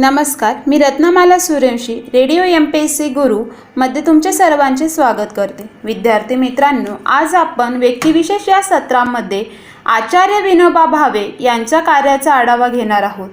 नमस्कार मी Ratnamala Suryavanshi radio M P S C Guru तुमचे सर्वांचे स्वागत करते. विद्यार्थी मित्रांनो आज आपण व्यक्तिविशेष या सत्रामध्ये आचार्य विनोबा भावे यांच्या कार्याचा आढावा घेणार आहोत.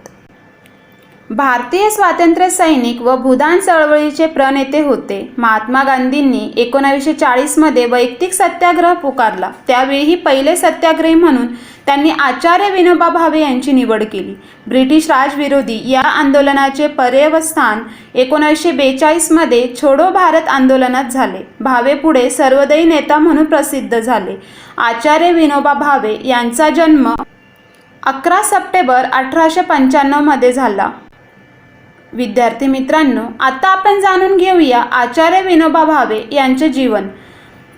भारतीय स्वातंत्र्य सैनिक व भूदान चळवळीचे प्रणेते होते. महात्मा गांधींनी एकोणावीसशे चाळीसमध्ये वैयक्तिक सत्याग्रह पुकारला. त्यावेळीही पहिले सत्याग्रही म्हणून त्यांनी आचार्य विनोबा भावे यांची निवड केली. ब्रिटिश राजविरोधी या आंदोलनाचे पर्यवस्थान एकोणीसशे बेचाळीसमध्ये छोडो भारत आंदोलनात झाले. भावे पुढे सर्वदयी नेता म्हणून प्रसिद्ध झाले. आचार्य विनोबा भावे यांचा जन्म अकरा सप्टेंबर अठराशे पंच्याण्णवमध्ये झाला. विद्यार्थी मित्रांनो आता आपण जाणून घेऊया आचार्य विनोबा भावे यांचे जीवन.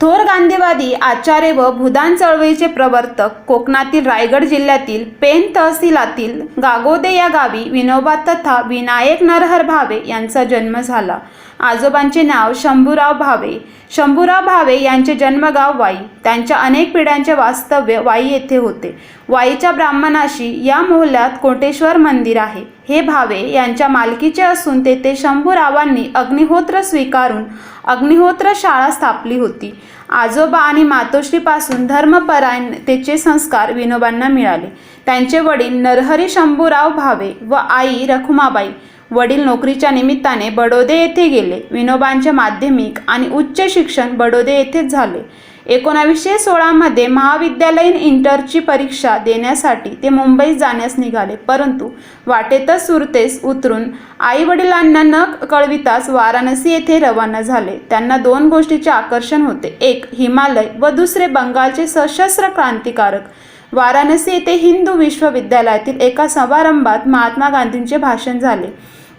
थोर गांधीवादी आचार्य व भूदान चळवळीचे प्रवर्तक कोकणातील रायगड जिल्ह्यातील पेन तहसीलातील गागोदे या गावी विनोबा तथा विनायक नरहर भावे यांचा जन्म झाला. आजोबांचे नाव शंभूराव भावे. शंभूराव भावे यांचे जन्मगाव वाई. त्यांच्या अनेक पिढ्यांचे वास्तव्य वाई येथे होते. वाईच्या ब्राह्मणाशी या मोहल्यात कोटेश्वर मंदिर आहे. हे भावे यांच्या मालकीचे असून तेथे शंभूरावांनी अग्निहोत्र स्वीकारून अग्निहोत्र शाळा स्थापली होती. आजोबा आणि मातोश्रीपासून धर्मपरायणतेचे संस्कार विनोबांना मिळाले. त्यांचे वडील नरहरी शंभूराव भावे व आई रखुमाबाई. वडील नोकरीच्या निमित्ताने बडोदे येथे गेले. विनोबांचे माध्यमिक आणि उच्च शिक्षण बडोदे येथेच झाले. एकोणावीसशे सोळामध्ये महाविद्यालयीन इंटरची परीक्षा देण्यासाठी ते मुंबईत जाण्यास निघाले. परंतु वाटेतच सुरतेस उतरून आई वडिलांना न कळविताच वाराणसी येथे रवाना झाले. त्यांना दोन गोष्टीचे आकर्षण होते. एक हिमालय व दुसरे बंगालचे सशस्त्र क्रांतिकारक. वाराणसी येथे हिंदू विश्वविद्यालयातील एका समारंभात महात्मा गांधींचे भाषण झाले.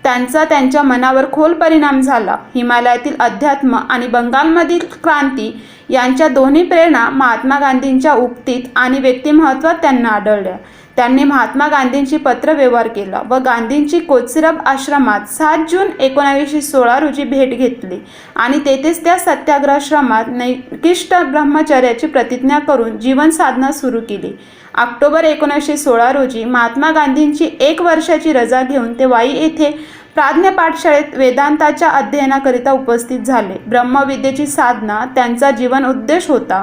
त्यांचा त्यांच्या मनावर खोल परिणाम झाला. हिमालयातील अध्यात्म आणि बंगालमधील क्रांती यांच्या दोन्ही प्रेरणा महात्मा गांधींच्या उक्तीत आणि व्यक्तिमत्वात त्यांना आढळल्या. त्यांनी महात्मा गांधींशी पत्रव्यवहार केला व गांधींची कोचरब आश्रमात सात जून एकोणावीसशे सोळा रोजी भेट घेतली आणि तेथेच त्या सत्याग्रहाश्रमात नैकिष्ट ब्रह्मचर्याची प्रतिज्ञा करून जीवन साधना सुरू केली. ऑक्टोबर एकोणीसशे सोळा रोजी महात्मा गांधींची एक वर्षाची रजा घेऊन ते वाई येथे प्राज्ञ पाठशाळेत वेदांताच्या अध्ययनाकरिता उपस्थित झाले. ब्रह्मविद्येची साधना त्यांचा जीवन उद्देश होता.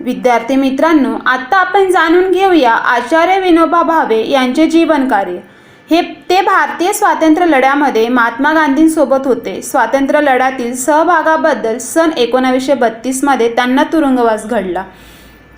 विद्यार्थी मित्रांनो आता आपण जाणून घेऊया आचार्य विनोबा भावे यांचे जीवन कार्य. हे ते भारतीय स्वातंत्र्य लढ्यामध्ये महात्मा गांधींसोबत होते. स्वातंत्र्य लढ्यातील सहभागाबद्दल सन एकोणावीसशे बत्तीसमध्ये त्यांना तुरुंगवास घडला.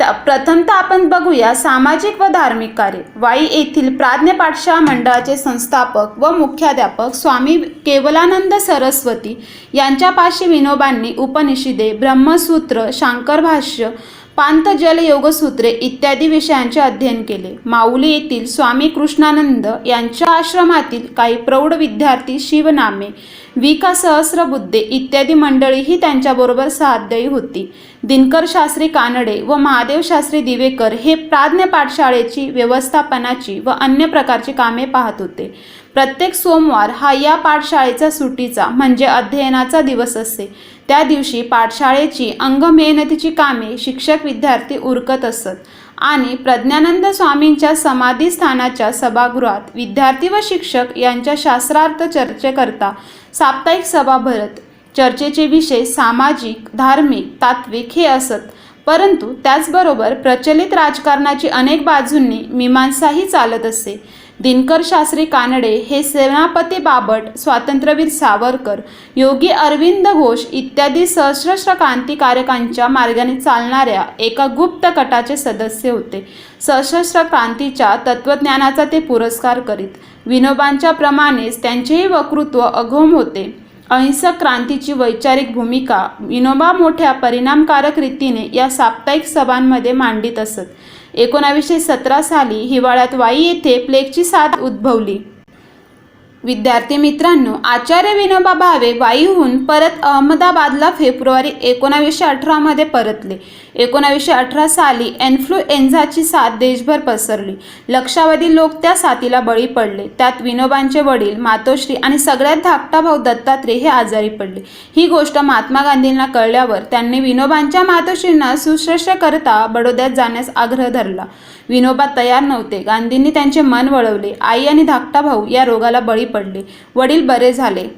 प्रथमतः आपण बघूया सामाजिक व धार्मिक कार्य. वाई येथील प्राज्ञ पाठशाळा मंडळाचे संस्थापक व मुख्याध्यापक स्वामी केवलानंद सरस्वती यांच्यापाशी विनोबांनी उपनिषदे ब्रह्मसूत्र शांकर भाष्य पांतजल योगसूत्रे इत्यादी विषयांचे अध्ययन केले. माऊली येथील स्वामी कृष्णानंद यांच्या आश्रमातील काही प्रौढ विद्यार्थी शिवनामे विका सहस्रबुद्धे इत्यादी मंडळीही त्यांच्याबरोबर साध्यही होती. दिनकर शास्त्री कानडे व महादेव शास्त्री दिवेकर हे प्राज्ञ पाठशाळेची व्यवस्थापनाची व अन्य प्रकारची कामे पाहत होते. प्रत्येक सोमवार हा या पाठशाळेचा सुटीचा म्हणजे अध्ययनाचा दिवस असे त्या दिवशी पाठशाळेची अंगमेहनतीची कामे शिक्षक विद्यार्थी उरकत असत. आणि प्रज्ञानंद स्वामींच्या समाधी स्थानाच्या सभागृहात विद्यार्थी व शिक्षक यांच्या शास्त्रार्थ चर्चेकरता साप्ताहिक सभा भरत. चर्चेचे विषय सामाजिक धार्मिक तात्विक हे असत. परंतु त्याचबरोबर प्रचलित राजकारणाची अनेक बाजूंनी मीमांसाही चालत असे. दिनकर शास्त्री कानडे हे सेनापती बाबट स्वातंत्र्यवीर सावरकर योगी अरविंद घोष इत्यादी सशस्त्र क्रांतिकारकांच्या मार्गाने चालणाऱ्या एका गुप्त गटाचे सदस्य होते. सशस्त्र क्रांतीच्या तत्त्वज्ञानाचा ते पुरस्कार करीत विनोबांच्या प्रमाणेच त्यांचेही वक्तृत्व अघोम होते. अहिंसक क्रांतीची वैचारिक भूमिका विनोबा मोठ्या परिणामकारक रीतीने या साप्ताहिक सभांमध्ये मांडित असत. एकोणावीसशे सतरा साली हिवाळ्यात वाई येथे प्लेगची साथ उद्भवली. विद्यार्थी मित्रांनो आचार्य विनोबा भावे वाईहून परत अहमदाबादला फेब्रुवारी एकोणावीसशे अठरामध्ये परतले. एकोणावीसशे अठरा साली एन्फ्लुएन्झाची साथ देशभर पसरली. लक्षावधी लोक त्या साथीला बळी पडले. त्यात विनोबांचे वडील मातोश्री आणि सगळ्यात धाकटा भाऊ दत्तात्रेय हे आजारी पडले. ही गोष्ट महात्मा गांधींना कळल्यावर त्यांनी विनोबांच्या मातोश्रींना सुश्रेष्ठ करता बडोद्यात जाण्यास आग्रह धरला. विनोबा तयार नव्हते. गांधींनी त्यांचे मन वळवले. आई आणि धाकटा भाऊ या रोगाला बळी पडले. वडील बरे झाले.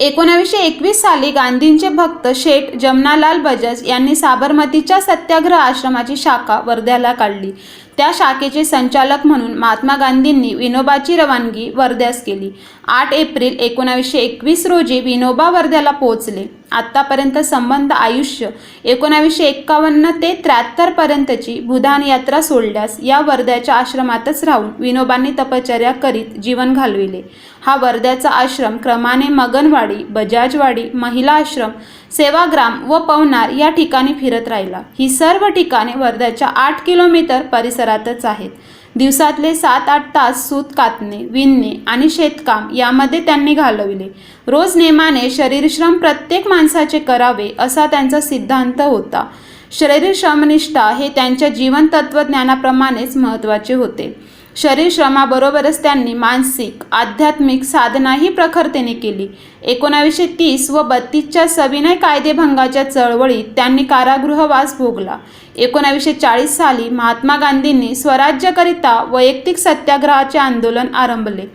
एकोणावीसशे एकवीस साली गांधींचे भक्त शेठ जमनालाल बजाज यांनी साबरमतीच्या सत्याग्रह आश्रमाची शाखा वर्ध्याला काढली. त्या शाखेचे संचालक म्हणून महात्मा गांधींनी विनोबाची रवानगी वर्ध्यास केली. आठ एप्रिल एकोणावीसशे एकवीस रोजी विनोबा वर्ध्याला पोहोचले. आत्तापर्यंत संबंध आयुष्य एकोणावीसशे एक्कावन्न ते त्र्याहत्तरपर्यंतची भूदान यात्रा सोडल्यास या वर्ध्याच्या आश्रमातच राहून विनोबांनी तपश्चर्या करीत जीवन घालविले. हा वर्ध्याचा आश्रम क्रमाने मगनवाडी बजाजवाडी महिला आश्रम सेवाग्राम व पवनार या ठिकाणी फिरत राहिला. ही सर्व ठिकाणे वर्ध्याच्या आठ किलोमीटर परिसरातच आहेत. दिवसातले सात आठ तास सूत कातणे विणणे आणि शेतकाम यामध्ये त्यांनी घालविले. रोज नेमाने शरीरश्रम प्रत्येक माणसाचे करावे असा त्यांचा सिद्धांत होता. शरीर श्रमनिष्ठा हे त्यांच्या जीवन तत्त्वज्ञानाप्रमाणेच महत्त्वाचे होते. शरीरश्रमाबरोबरच त्यांनी मानसिक आध्यात्मिक साधनाही प्रखरतेने केली. एकोणावीसशे तीस व बत्तीसच्या सविनय कायदेभंगाच्या चळवळीत त्यांनी कारागृहवास भोगला. एकोणावीसशे चाळीस साली महात्मा गांधींनी स्वराज्याकरिता वैयक्तिक सत्याग्रहाचे आंदोलन आरंभले.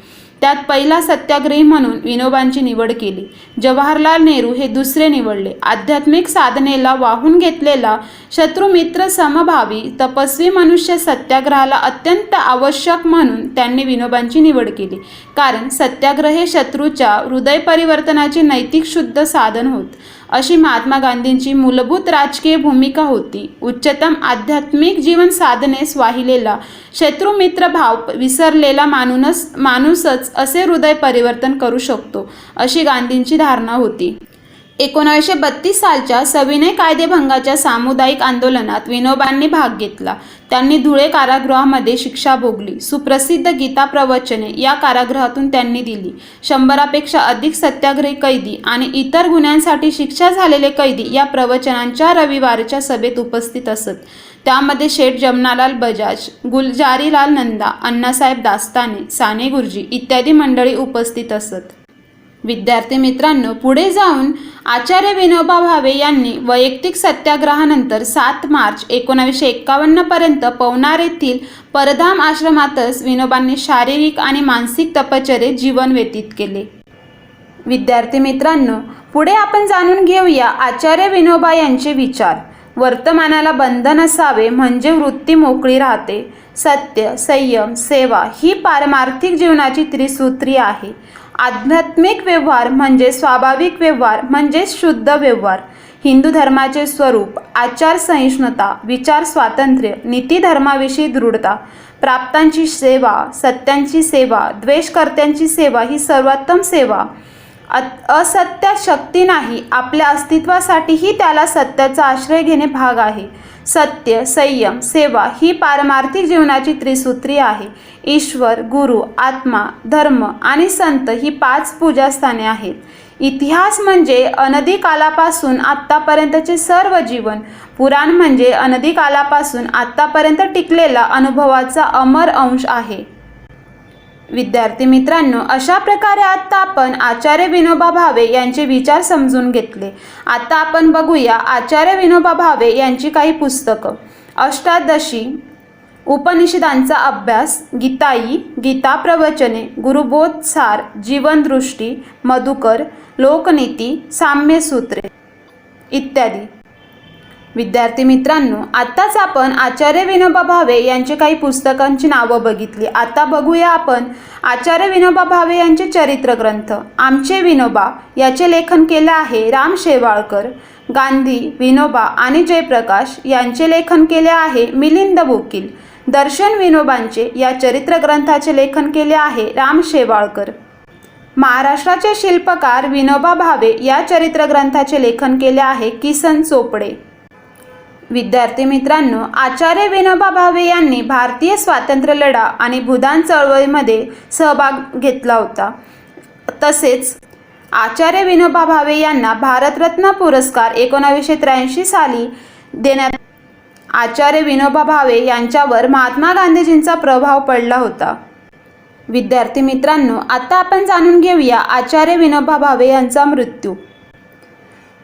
त्यात पहिला सत्याग्रही म्हणून विनोबांची निवड केली. जवाहरलाल नेहरू हे दुसरे निवडले. आध्यात्मिक साधनेला वाहून घेतलेला शत्रुमित्र समभावी तपस्वी मनुष्य सत्याग्रहाला अत्यंत आवश्यक म्हणून त्यांनी विनोबांची निवड केली. कारण सत्याग्रह हे शत्रूच्या हृदय परिवर्तनाचे नैतिक शुद्ध साधन होत. अशी महात्मा गांधींची मूलभूत राजकीय भूमिका होती. उच्चतम आध्यात्मिक जीवन साधनेस वाहिलेला शत्रुमित्र भाव विसरलेला माणूनच माणूसच असे हृदय परिवर्तन करू शकतो अशी गांधींची धारणा होती. एकोणावीसशे बत्तीस सालच्या सविनय कायदेभंगाच्या सामुदायिक आंदोलनात विनोबांनी भाग घेतला. त्यांनी धुळे कारागृहामध्ये शिक्षा भोगली. सुप्रसिद्ध गीता प्रवचने या कारागृहातून त्यांनी दिली. शंभरापेक्षा अधिक सत्याग्रही कैदी आणि इतर गुन्ह्यांसाठी शिक्षा झालेले कैदी या प्रवचनांच्या रविवारच्या सभेत उपस्थित असत. त्यामध्ये शेठ जमनालाल बजाज गुलजारीलाल नंदा अण्णासाहेब दास्ताने साने गुरुजी इत्यादी मंडळी उपस्थित असत. विद्यार्थी मित्रांनो पुढे जाऊन आचार्य विनोबा भावे यांनी वैयक्तिक सत्याग्रहानंतर सात मार्च एकोणावीसशे एक्कावन्नपर्यंत पवनार येथील परधाम आश्रमातच विनोबांनी शारीरिक आणि मानसिक तपश्चर्येत जीवन व्यतीत केले. विद्यार्थी मित्रांनो पुढे आपण जाणून घेऊया आचार्य विनोबा यांचे विचार. वर्तमानाला बंधन असावे म्हणजे वृत्ती मोकळी राहते. सत्य संयम सेवा ही पारमार्थिक जीवनाची त्रिसूत्री आहे. आध्यात्मिक व्यवहार म्हणजे स्वाभाविक व्यवहार म्हणजे शुद्ध व्यवहार. हिंदू धर्माचे स्वरूप आचारसहिष्णुता विचार स्वातंत्र्य नीतिधर्माविषयी दृढता प्राप्तांची सेवा सत्यांची सेवा द्वेषकर्त्यांची सेवा ही सर्वोत्तम सेवा. अत- असत्यात शक्ती नाही आपल्या अस्तित्वासाठीही त्याला सत्याचा आश्रय घेणे भाग आहे. सत्य संयम सेवा ही पारमार्थिक जीवनाची त्रिसूत्री आहे. ईश्वर गुरु आत्मा धर्म आणि संत ही पाच पूजास्थाने आहेत. इतिहास म्हणजे अनदी कालापासून आत्तापर्यंतचे सर्व जीवन. पुराण म्हणजे अनदी कालापासून आत्तापर्यंत टिकलेला अनुभवाचा अमर अंश आहे. विद्यार्थी मित्रांनो अशा प्रकारे आत्ता आपण आचार्य विनोबा भावे यांचे विचार समजून घेतले. आता आपण बघूया आचार्य विनोबा भावे यांची काही पुस्तकं. अष्टादशी उपनिषदांचा अभ्यास गीताई गीता प्रवचने गुरुबोधसार जीवनदृष्टी मधुकर लोकनीती साम्यसूत्रे इत्यादी. विद्यार्थी मित्रांनो आत्ताच आपण आचार्य विनोबा भावे यांची काही पुस्तकांची नावं बघितली. आता बघूया आपण आचार्य विनोबा भावे यांचे चरित्र ग्रंथ. आमचे विनोबा याचे लेखन केले आहे राम शेवाळकर गांधी विनोबा आणि जयप्रकाश यांचे लेखन केले आहे मिलिंद बोकील दर्शन विनोबांचे या चरित्र ग्रंथाचे लेखन केले आहे राम शेवाळकर. महाराष्ट्राचे शिल्पकार विनोबा भावे या चरित्र ग्रंथाचे लेखन केले आहे किसन चोपडे. विद्यार्थी मित्रांनो आचार्य विनोबा भावे यांनी भारतीय स्वातंत्र्य लढा आणि भूदान चळवळीमध्ये सहभाग घेतला होता. तसेच आचार्य विनोबा भावे यांना भारतरत्न पुरस्कार एकोणावीसशे त्र्याऐंशी साली देण्यात आचार्य विनोबा भावे यांच्यावर महात्मा गांधीजींचा प्रभाव पडला होता. विद्यार्थी मित्रांनो आता आपण जाणून घेऊया आचार्य विनोबा भावे यांचा मृत्यू.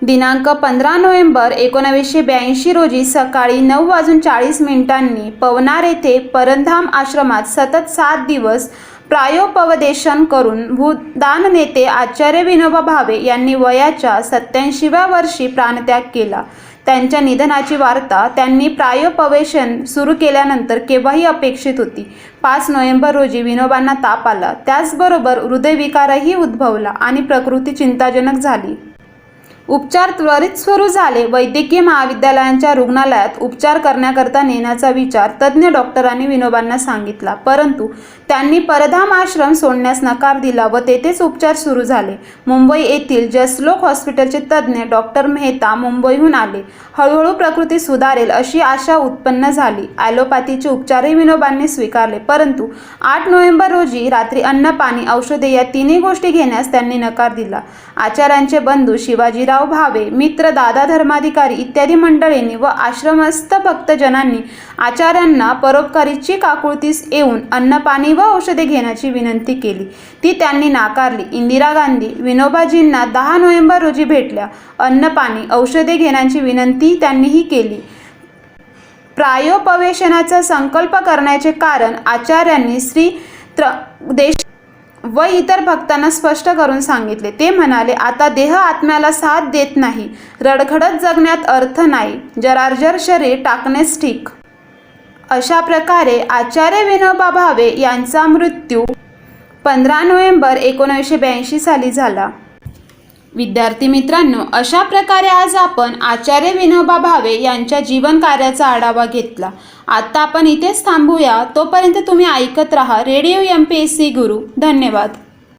दिनांक पंधरा नोव्हेंबर एकोणावीसशे ब्याऐंशी रोजी सकाळी नऊ वाजून चाळीस मिनिटांनी पवनार येथे परंधाम आश्रमात सतत सात दिवस प्रायोपवदेशन करून भूदान नेते आचार्य विनोबा भावे यांनी वयाच्या सत्याऐंशीव्या वर्षी प्राणत्याग केला. त्यांच्या निधनाची वार्ता त्यांनी प्रायोपवेशन सुरू केल्यानंतर केव्हाही अपेक्षित होती. पाच नोव्हेंबर रोजी विनोबांना ताप आला. त्याचबरोबर हृदयविकारही उद्भवला आणि प्रकृती चिंताजनक झाली. उपचार त्वरित सुरू झाले. वैद्यकीय महाविद्यालयांच्या रुग्णालयात उपचार करण्याकरता नेण्याचा विचार तज्ज्ञ डॉक्टरांनी विनोबांना सांगितला. परंतु त्यांनी परधाम आश्रम सोडण्यास नकार दिला व तेथेच उपचार सुरू झाले. मुंबई येथील जसलोक हॉस्पिटलचे तज्ज्ञ डॉक्टर मेहता मुंबईहून आले. हळूहळू प्रकृती सुधारेल अशी आशा उत्पन्न झाली. ॲलोपॅथीचे उपचारही विनोबांनी स्वीकारले. परंतु आठ नोव्हेंबर रोजी रात्री अन्न पाणी औषधे या तिन्ही गोष्टी घेण्यास त्यांनी नकार दिला. आचार्यांचे बंधू शिवाजीराव भावे मित्र दादा धर्माधिकारी इत्यादी मंडळींनी व आश्रमस्थ भक्तजनांनी आचार्यांना परोपकारीची काकुळतीस येऊन अन्नपाणी व औषधे घेण्याची विनंती केली. ती त्यांनी नाकारली. इंदिरा गांधी विनोबाजींना दहा नोव्हेंबर रोजी भेटल्या. अन्नपाणी औषधे घेण्याची विनंती त्यांनीही केली. प्रायोपवेशनाचा संकल्प करण्याचे कारण आचार्यांनी श्री त्र देश व इतर भक्तांना स्पष्ट करून सांगितले. ते म्हणाले आता देह आत्म्याला साथ देत नाही. रडखडत जगण्यात अर्थ नाही. जरार्जर शरीर टाकणेच ठीक. अशा प्रकारे आचार्य विनोबा भावे यांचा मृत्यू पंधरा नोव्हेंबर एकोणीसशे ब्याऐंशी साली झाला. विद्यार्थी मित्रांनो अशा प्रकारे आज आपण आचार्य विनोबा भावे यांच्या जीवन कार्याचा आढावा घेतला. आत्ता आपण इथेच थांबूया. तोपर्यंत तुम्ही ऐकत राहा radio M P S C Guru धन्यवाद.